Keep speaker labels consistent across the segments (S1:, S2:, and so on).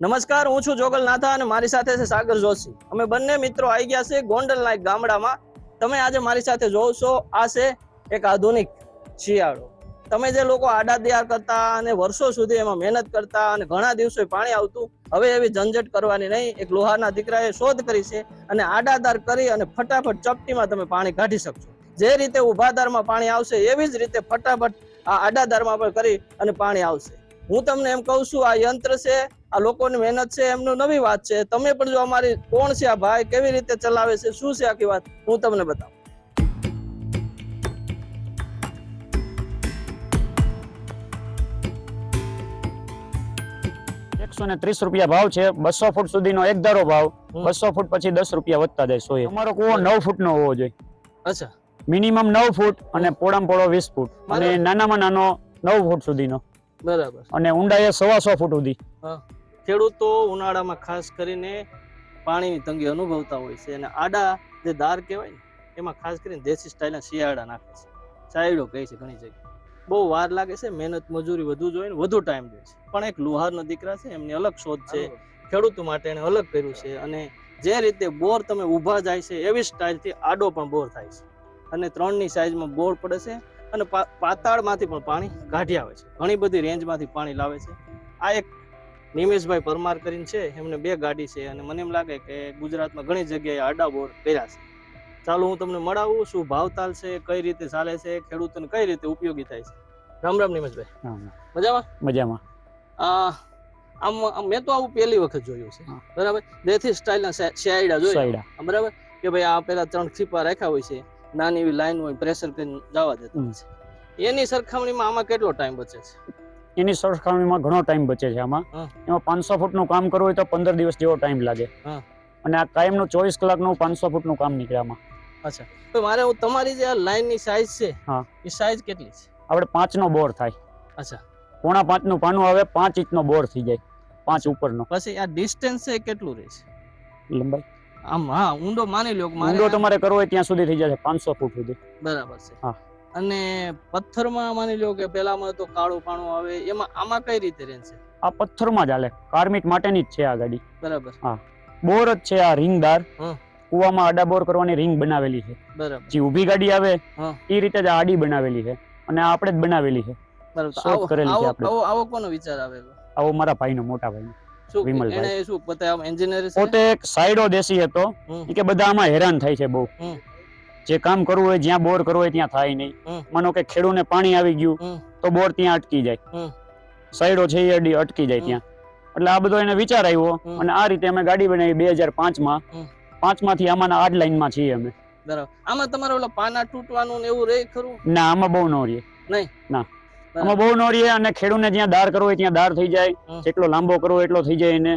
S1: નમસ્કાર, હું છું જોગલ નાથા અને મારી સાથે છે સાગર જોશી. અમે બંને મિત્રો આવી ગયા છે ગોંડલ નાયક ગામડામાં. તમે આજે મારી સાથે જોશો, આ છે એક આધુનિક શિયાળો. તમે જે લોકો આડા તૈયાર કરતા અને વર્ષો સુધી એમાં મહેનત કરતા અને ઘણા દિવસો પાણી આવતું, હવે એવી ઝંઝટ કરવાની નહીં. એક લોહારના દીકરાએ શોધ કરી છે અને આડાદાર કરી અને ફટાફટ ચપટીમાં તમે પાણી કાઢી શકશો. જે રીતે ઉભાદારમાં પાણી આવશે, એવી જ રીતે ફટાફટ આ આડાદારમાં પણ કરી અને પાણી આવશે. હું તમને એમ કહું છું, આ યંત્ર છે આ લોકોની મહેનત છે એમનું નવી વાત છે. તમે પણ જો અમારી કોણ છે આ ભાઈ કેવી રીતે ચલાવે છે શું છે આખી વાત હું તમને બતાવું.
S2: એકસો ને ત્રીસ રૂપિયા ભાવ છે બસો ફૂટ સુધીનો એક ધારો ભાવ. બસો ફૂટ પછી દસ રૂપિયા વધતા જાય સો અમારો કુવો નવ ફૂટ નો હોવો જોઈએ.
S1: અચ્છા.
S2: મિનિમમ નવ ફૂટ અને પોળામાં પોળો વીસ ફૂટ. અને નાનામાં નાનો નવ ફૂટ સુધીનો.
S1: બરાબર.
S2: અને ઊંડાઈએ સવા સો ફૂટ સુધી.
S1: ખેડૂતો ઉનાળામાં ખાસ કરીને પાણીની તંગી અનુભવતા હોય છે અને આડા જે દાર કહેવાય ને એમાં ખાસ કરીને દેશી સ્ટાઇલના શિયાળા નાખે છે. ચાયડો કહે છે ઘણી જગ્યાએ. બહુ વાર લાગે છે મહેનત મજૂરી વધુ જોઈએ ને વધુ ટાઈમ દે છે. પણ એક લુહારના દીકરા છે એમની અલગ શોધ છે. ખેડૂતો માટે એને અલગ કર્યું છે અને જે રીતે બોર તમે ઊભા જાય છે એવી સ્ટાઇલથી આડો પણ બોર થાય છે. અને ત્રણની સાઈઝમાં બોર પડે છે અને પાતાળમાંથી પણ પાણી કાઢી આવે છે. ઘણી બધી રેન્જમાંથી પાણી લાવે છે. આ એક નિમેશભાઈ પરમાર કરીને છે એમને બે ગાડી છે અને મને એમ લાગે કે ગુજરાતમાં ઘણી જગ્યાએ આડા કર્યા છે. ચાલો હું તમને મળાવું શું ભાવતાલ છે કઈ રીતે ચાલે છે ખેડૂતોને કઈ રીતે ઉપયોગી થાય છે. રામ રામ નિમેશભાઈ. મજામાં?
S2: મજામાં.
S1: આમ આમ મેં તો આવું પહેલી વખત જોયું છે. બરાબર? દેથી સ્ટાઇલના શેરડા જોયા? બરાબર? કે ભાઈ આ પેલા ત્રણ ખીપા રાખ્યા હોય છે નાની એવી લાઈન હોય પ્રેશર કરીને જવા દેતા છે. એની સરખામણીમાં આમાં કેટલો ટાઈમ બચે છે?
S2: એની સરખામણીમાં ઘણો ટાઈમ બચે છે આમાં. એમાં પાંચસો ફૂટનું કામ કરવું હોય તો પંદર દિવસ જેવો ટાઈમ લાગે. અને આ કાયમનું ચોવીસ કલાકનું પાંચસો ફૂટનું કામ નીકળે આમાં.
S1: અચ્છા. તો મારે હું તમારી જે આ લાઈનની સાઈઝ છે
S2: હા.
S1: એ સાઈઝ કેટલી છે?
S2: આપણે પાંચનો બોર થાય.
S1: અચ્છા.
S2: પોણા પાંચનું પાનું આવે પાંચ ઇંચનો બોર થઈ જાય પાંચ ઉપરનો.
S1: પછી આ ડિસ્ટન્સ છે કેટલું રહે છે?
S2: લંબાઈ?
S1: આમ હા ઊંડો માની લો
S2: ઊંડો તમારે કરવો હોય ત્યાં સુધી થઈ જશે પાંચસો ફૂટ સુધી.
S1: બરાબર છે.
S2: હા.
S1: અને પથ્થરમાં માની લો કે પેલામાં તો કાળું પાણું આવે એમાં આમાં કઈ રીતે રહેશે?
S2: આ પથ્થરમાં ચાલે કાર્મિક માટેની જ છે આ ગાડી.
S1: બરાબર.
S2: બોર જ છે આ રિંગદાર. કુવામાં આડા બોર કરવાની રિંગ બનાવેલી છે.
S1: બરાબર.
S2: જે ઊભી ગાડી આવે એ રીતે જ આડી બનાવેલી છે. અને આપણે જ બનાવેલી છે.
S1: બરાબર. આવો
S2: કરેલી છે આપણે.
S1: આવો કોનો વિચાર આવેલો?
S2: આવો મારા ભાઈનો મોટા ભાઈનો. વિમલભાઈ.
S1: એને શું પોતે એન્જિનિયર છે?
S2: પોતે એક સાઈડો દેશી હતો. કે બધા આમાં હેરાન થાય છે બહુ. જે કામ કરવું હોય જ્યાં બોર કરવું હોય ત્યાં થાય નહીં. માનો કે ખેડૂને પાણી આવી ગયું. તો બોર ત્યાં અટકી જાય. સાઈડો છે એ અટકી જાય ત્યાં. એટલે આ બધો એને વિચાર આવ્યો અને આ રીતે અમે ગાડી બનાવી બે હજાર પાંચમાં. પાંચમાંથી આમાં આઠ લાઈનમાં છીએ અમે.
S1: બરાબર. આમાં તમારે ઓલા પાના તૂટવાનું એવું રહે ખરું?
S2: ના આમાં બહુ નો રહે.
S1: નહીં?
S2: ના. આમાં બહુ નો રહીએ અને ખેડૂને જ્યાં દાર કરવો હોય ત્યાં દાર થઈ જાય. જેટલો લાંબો કરવો એટલો થઈ જાય એને.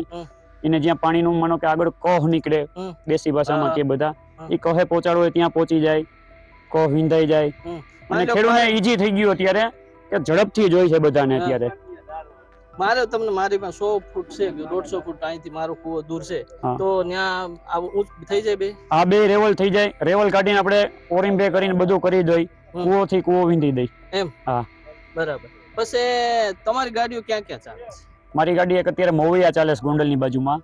S2: એને જ્યાં પાણીનું માનો કે આગળ કોહ નીકળે. દેશી ભાષામાં. કે બધા. એ કહે પહોંચાડવું હોય ત્યાં પહોંચી જાય કોહ વિંધાઈ જાય. અને ખેડૂતને ઈજી થઈ ગયું અત્યારે કે ઝડપથી જોઈ છે બધાને અત્યારે.
S1: મારે તમને મારી પાસે સો ફૂટ છે દોઢસો ફૂટ અહીંથી મારો કુવો દૂર છે. તો ત્યાં આવું થઈ જાય બે?
S2: હા બે રેવલ થઈ જાય. રેવલ કાઢીને આપણે ઓરિમ બે કરીને બધું કરી દઈ. કુવો થી કુવો વિંધી દઈ. એમ?
S1: બરાબર. પછી તમારી ગાડીઓ ક્યાં ક્યાં ચાલે છે?
S2: મારી ગાડી એક અત્યારે મોવૈયા ચાલે છે ગોંડલની બાજુમાં.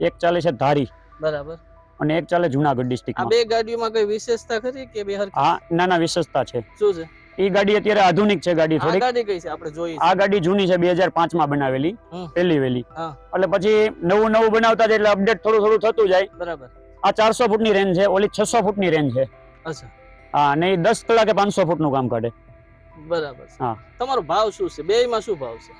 S2: એક ચાલે છે ધારી.
S1: બરાબર.
S2: અને એક ચાલે જુનાગઢ
S1: આ
S2: ડિસ્ટ્રિક્ટમાં
S1: બે ગાડીઓમાં કઈ વિશેષતા ખરી કે બે હરખી?
S2: હા ના વિશેષતા છે.
S1: શું છે?
S2: ઈ ગાડી અત્યારે આધુનિક છે ગાડી થોડી
S1: ગાડી કઈ છે? આપણે જોઈએ
S2: આ ગાડી જૂની છે 2005 માં બનાવેલી. પહેલી વેલી. એટલે પછી નવું નવું બનાવતા જાય એટલે અપડેટ થોડું થોડું થતું જાય.
S1: બરાબર.
S2: આ ચારસો ફૂટની રેન્જ છે ઓલી છસો ફૂટની રેન્જ છે.
S1: અચ્છા.
S2: હા અને એ દસ કલાકે પાંચસો ફૂટનું કામ કાઢે.
S1: બરાબર
S2: હા.
S1: તમારો ભાવ શું છે? બે માં શું ભાવ છે?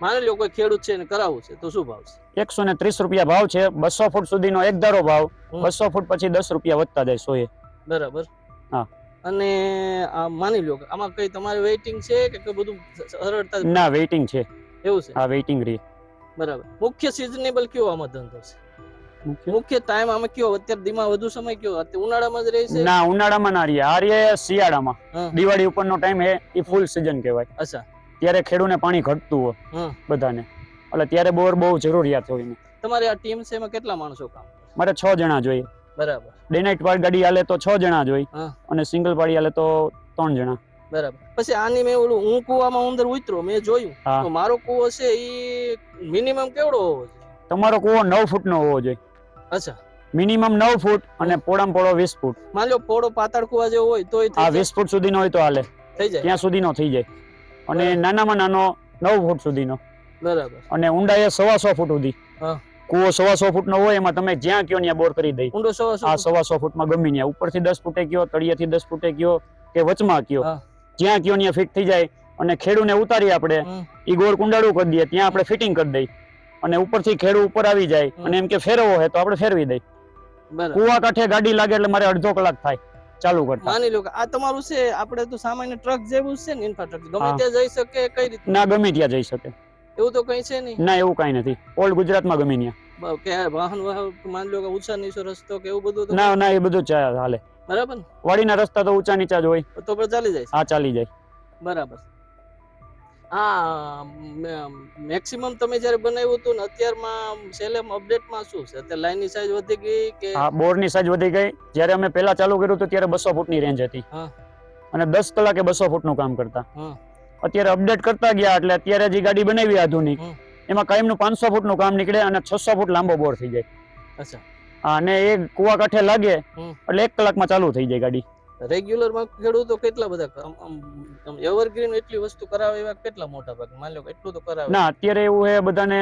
S1: માની લો કોઈ ખેડૂત છે એને કરાવવું છે તો શું ભાવ છે?
S2: એકસો ને ત્રીસ રૂપિયા ભાવ છે બસો ફૂટ સુધીનો એક ધારો ભાવ બસો ફૂટ પછી દસ રૂપિયા વધતા જાય સોએ.
S1: બરાબર.
S2: હા.
S1: અને આ માની લો કે આમાં કઈ તમારે વેઇટિંગ છે કે કઈ બધું સરળતા
S2: ના વેઇટિંગ છે.
S1: એવું છે?
S2: હા વેઇટિંગ રહે
S1: બરાબર. મુખ્ય સિઝનેબલ કયો આમાં ધંધો છે? મુખ્ય? ટાઈમ આમાં કયો? અત્યારે ધીમા વધુ સમય કયો? અત્યારે ઉનાળામાં જ રહે છે?
S2: ના ઉનાળામાં ના રહે આ રહીએ શિયાળામાં. દિવાળી ઉપરનો ટાઈમ હે એ ફૂલ સિઝન કહેવાય.
S1: અચ્છા.
S2: ત્યારે ખેડૂને પાણી ઘટતું હોય બધાને. એટલે ત્યારે બોર બહુ જરૂરિયાત હોય ને
S1: તમારી આ ટીમ છે એમાં કેટલા માણસો કામ
S2: મારે છ જણા જોઈએ.
S1: બરાબર.
S2: ડે નાઇટ વાળી ગાડી હાલે તો છ જણા જોઈ અને સિંગલ વાળી હાલે તો ત્રણ જણા.
S1: બરાબર. પછી આની મેં ઓલું હું કુવામાં અંદર ઉતરો મેં જોયું. તો મારો કુવો છે એ મિનિમમ કેવડો હોવો જોઈએ?
S2: તમારો કુવો નવ ફૂટ નો હોવો જોઈએ.
S1: અચ્છા.
S2: મિનિમમ નવ ફૂટ અને પોળામ પોળો વીસ ફૂટ.
S1: માન લો પોળો પાતળ કુવા જેવો હોય તો
S2: આ વીસ ફૂટ સુધીનો હોય તો હાલે.
S1: થઈ જાય.
S2: ત્યાં સુધીનો થઈ જાય. અને નાનામાં નાનો નવ ફૂટ સુધીનો.
S1: બરાબર.
S2: અને ઊંડાઈ સવા સો ફૂટ સુધી. કુવો સવા સો ફૂટ નો હોય એમાં તમે જ્યાં કયો ત્યાં બોર કરી દઈ.
S1: ઊંડો સો સો
S2: સવા સો ફૂટમાં ગમી ત્યાં ઉપરથી દસ ફૂટે કયો તળિયેથી દસ ફૂટે કયો કે વચમાં કયો. જ્યાં કયો ત્યાં ફિટ થઈ જાય અને ખેડૂને ઉતારી આપણે. ઈ ગોળ કુંડાળું કરી દઈએ ત્યાં આપણે ફિટિંગ કરી દઈ. અને ઉપરથી ખેડૂ ઉપર આવી જાય અને એમ કે ફેરવો હોય તો આપણે ફેરવી દઈ. કુવા કાંઠે ગાડી લાગે એટલે મારે અડધો કલાક થાય. ચાલુ કરતા.
S1: માની લો કે આ તમારું છે આપણે તો સામાન્ય ટ્રક જેવું છે ને ઇન્ફ્રાસ્ટ્રક્ચર ગમે ત્યાં જઈ શકે કઈ રીતે?
S2: ના ગમે ત્યાં જઈ શકે.
S1: એવું તો કઈ છે નહીં?
S2: ના એવું કઈ નથી. ઓલ ગુજરાતમાં ગમે ત્યાં.
S1: કે વાહન વાહન માની લો કે ઊંચા નીચો રસ્તો કે એવું બધું
S2: ના ના એ બધું ચાલે હાલે.
S1: બરાબર
S2: વાડીના રસ્તા તો ઊંચા નીચા જ હોય.
S1: તો પણ ચાલી જાય
S2: હા ચાલી જાય.
S1: બરાબર. હા મેક્સિમમ તમે જ્યારે બનાવ્યું હતું ને અત્યારમાં સેલેમ અપડેટમાં શું છે? અત્યારે લાઈનની સાઈઝ વધી ગઈ કે?
S2: હા બોરની સાઈઝ વધી ગઈ. જ્યારે અમે પહેલા ચાલુ કર્યું હતું ત્યારે બસો ફૂટની રેન્જ હતી.
S1: હા.
S2: અને દસ કલાકે બસો ફૂટનું કામ કરતા. અત્યારે અપડેટ કરતા ગયા એટલે અત્યારે જે ગાડી બનાવી આધુનિક. એમાં કાયમનું પાંચસો ફૂટનું કામ નીકળે અને છસો ફૂટ લાંબો બોર થઈ જાય.
S1: અચ્છા.
S2: અને એ કુવા કાંઠે લાગે એટલે એક કલાકમાં ચાલુ થઈ જાય ગાડી.
S1: રેગ્યુલરમાં ખેડૂતો કેટલા બધા એવરગ્રીન એટલી વસ્તુ કરાવે એવા કેટલા મોટા ભાગ માની લો એટલું તો કરાવે.
S2: ના અત્યારે એવું હે બધાને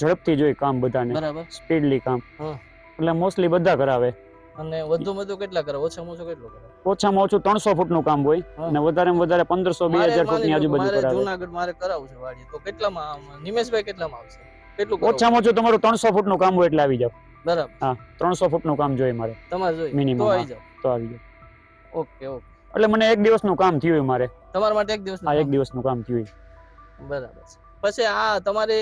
S2: ઝડપથી જોઈ કામ બધાને.
S1: બરાબર.
S2: સ્પીડલી કામ. એટલે મોસ્ટલી બધા કરાવે.
S1: અને વધુ વધુ કેટલા કરે ઓછામાં ઓછું કેટલું કરે
S2: ઓછામાં ઓછું ત્રણસો ફૂટનું કામ હોય અને વધારેમાં વધારે પંદરસો બે હજાર ફૂટની આજુબાજુ કરાવે.
S1: જુનાગઢ મારે કરાવવું છે વાડી તો કેટલામાં નિમેશભાઈ કેટલામાં આવશે? કેટલું?
S2: ઓછામાં ઓછું તમારું ત્રણસો ફૂટનું કામ હોય એટલે આવી જાવ
S1: બરાબર.
S2: હા ત્રણસો ફૂટનું કામ જોઈએ મારે.
S1: તમારે જોઈએ?
S2: મિનિમમ
S1: તો આવી જાવ
S2: તો આવી જાવ
S1: ઓકે ઓકે.
S2: એટલે મને એક દિવસનું કામ થયું મારે.
S1: તમારા માટે એક દિવસ
S2: હા એક દિવસનું કામ થયું
S1: બરાબર છે. પછી આ તમારે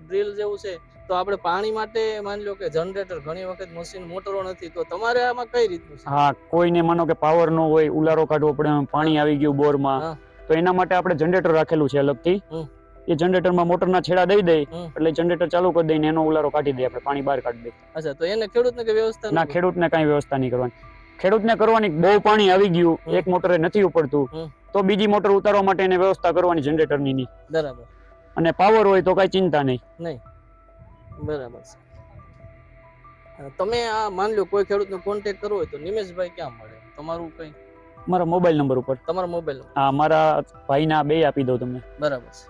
S1: ડ્રીલ જેવું છે તો આપણે પાણી માટે માની લો કે જનરેટર ઘણી વખત મશીન મોટરો નથી તો તમારે આમાં કઈ રીતનું
S2: હા કોઈને માનો કે પાવર નો હોય ઉલારો કાઢવો પડે પાણી આવી ગયું બોરમાં તો એના માટે આપણે જનરેટર રાખેલું છે અલગથી. એ જનરેટરમાં મોટરના છેડા દઈ દઈ એટલે જનરેટર ચાલુ કરી દઈને એનો ઉલારો કાઢી દઈએ આપણે પાણી બહાર કાઢી દઈએ
S1: અચ્છા તો એને ખેડૂતને કઈ વ્યવસ્થા
S2: ના? ખેડૂતને કઈ વ્યવસ્થા નહીં કરવાની. ખેડૂતને કરવાની બહુ પાણી આવી ગયું એક મોટરે નથી ઉપડતું તો બીજી મોટર ઉતારવા માટે એને વ્યવસ્થા કરવાની જનરેટરની ની.
S1: બરાબર.
S2: અને પાવર હોય તો કાંઈ ચિંતા નહીં.
S1: નહીં. બરાબર તમે આ માની લો કોઈ ખેડૂતનો કોન્ટેક્ટ કરવો હોય તો નિમેશભાઈ ક્યાં મળે? તમારું કઈ?
S2: મારા મોબાઈલ નંબર ઉપર.
S1: તમારો મોબાઈલ
S2: આ મારા ભાઈના બે આપી દઉં તમને.
S1: બરાબર છે.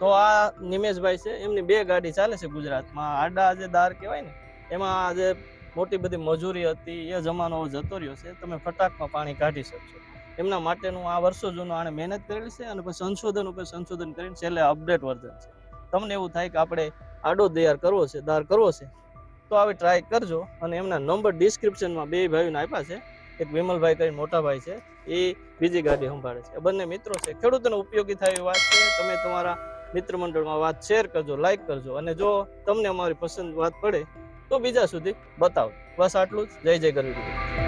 S1: તો આ નિમેશભાઈ છે એમની બે ગાડી ચાલે છે ગુજરાતમાં. આડા જે દાર કહેવાય ને એમાં જે મોટી બધી મજૂરી હતી, એ જમાનો જતો રહ્યો છે, તમે ફટાકમાં પાણી કાઢી શકશો. એમના માટેનું આ વર્ષો જૂનું આણે મહેનત કરેલી છે અને પછી સંશોધન ઉપર સંશોધન કરીને છેલ્લે અપડેટ વર્ઝન છે. તમને એવું થાય કે આપણે આડો તૈયાર કરવો છે દાર કરવો છે, તો આવી ટ્રાય કરજો અને એમના નંબર ડિસ્ક્રિપ્શનમાં બે ભાઈઓને આપ્યા છે. એક વિમલભાઈ કરીને મોટા ભાઈ છે, એ બીજી ગાડી સંભાળે છે. બંને મિત્રો છે, ખેડૂતોને ઉપયોગી થાય એવી વાત છે. તમે તમારા મિત્ર મંડળમાં વાત શેર કરજો લાઇક કરજો અને જો તમને અમારી પસંદ વાત પડે તો બીજા સુધી બતાવો. બસ આટલું જ. જય જય ગરવી